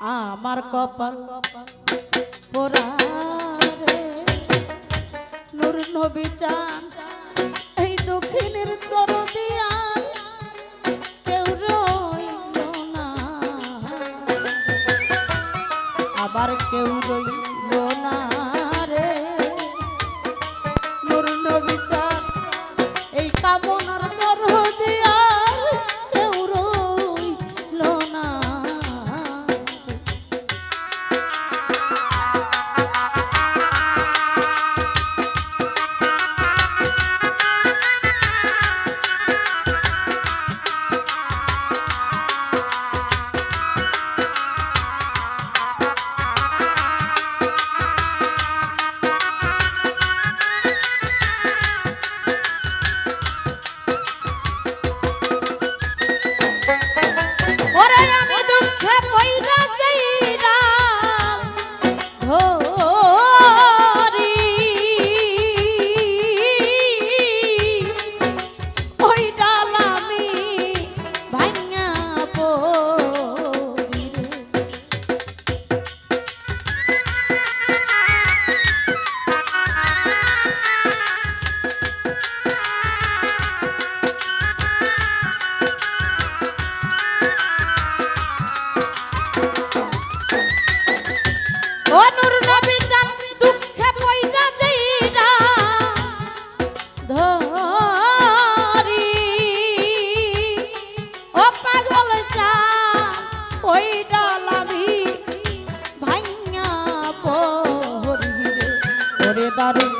আমার কপাল এই দক্ষিণের তর কেউ রইল না। আবার কেউ রইল না রে। নবী চান এই কামনার ধরি। ও পাগল চা ওই ডালামি ভাঙা পরি রে। ওরে দারুণ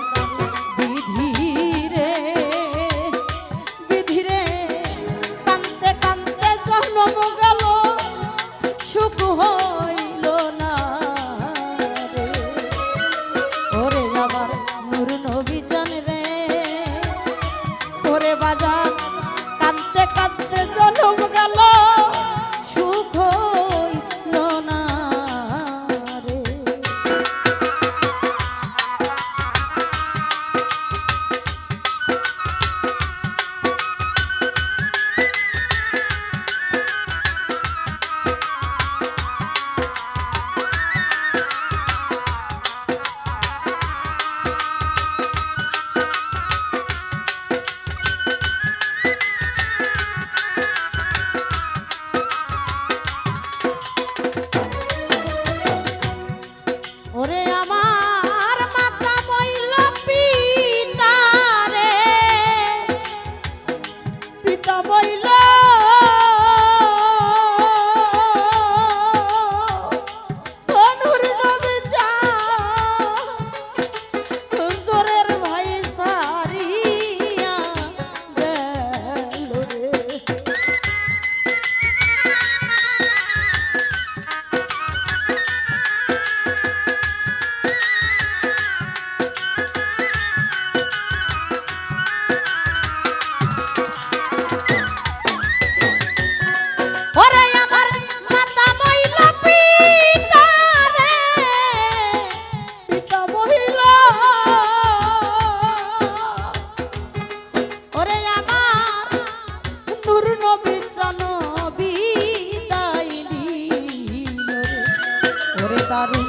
দারুণ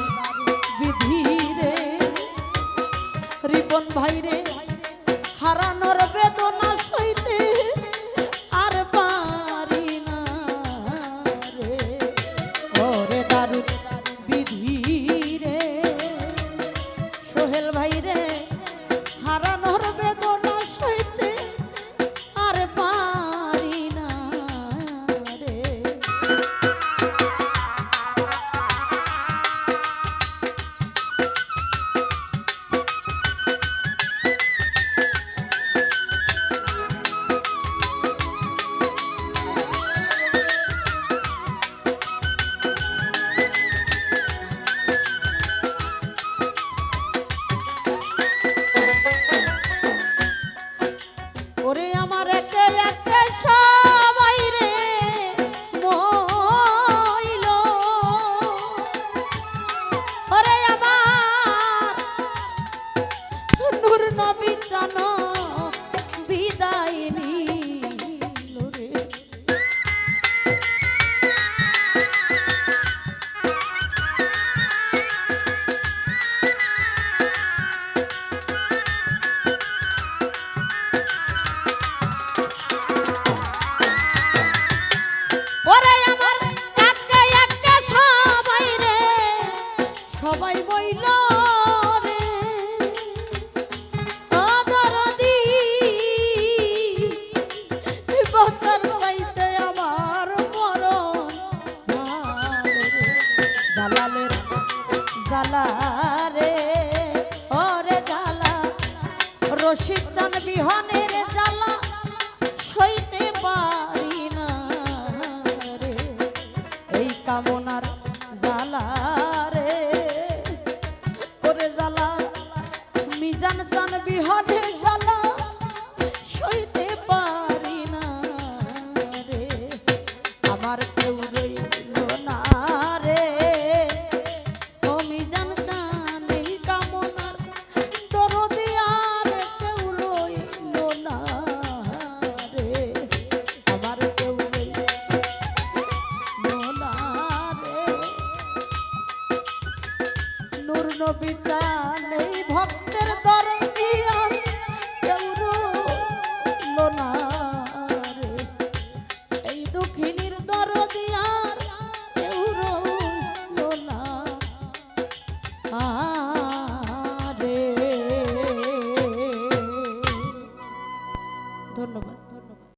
বিধি রে। রিপন ভাই রে সন্তান বিহনের জ্বালা, সইতে পারি না রে। এই কামনার জ্বালা রে করে জ্বালা। মিজান সান বিহনে নবী চান এই ভক্তের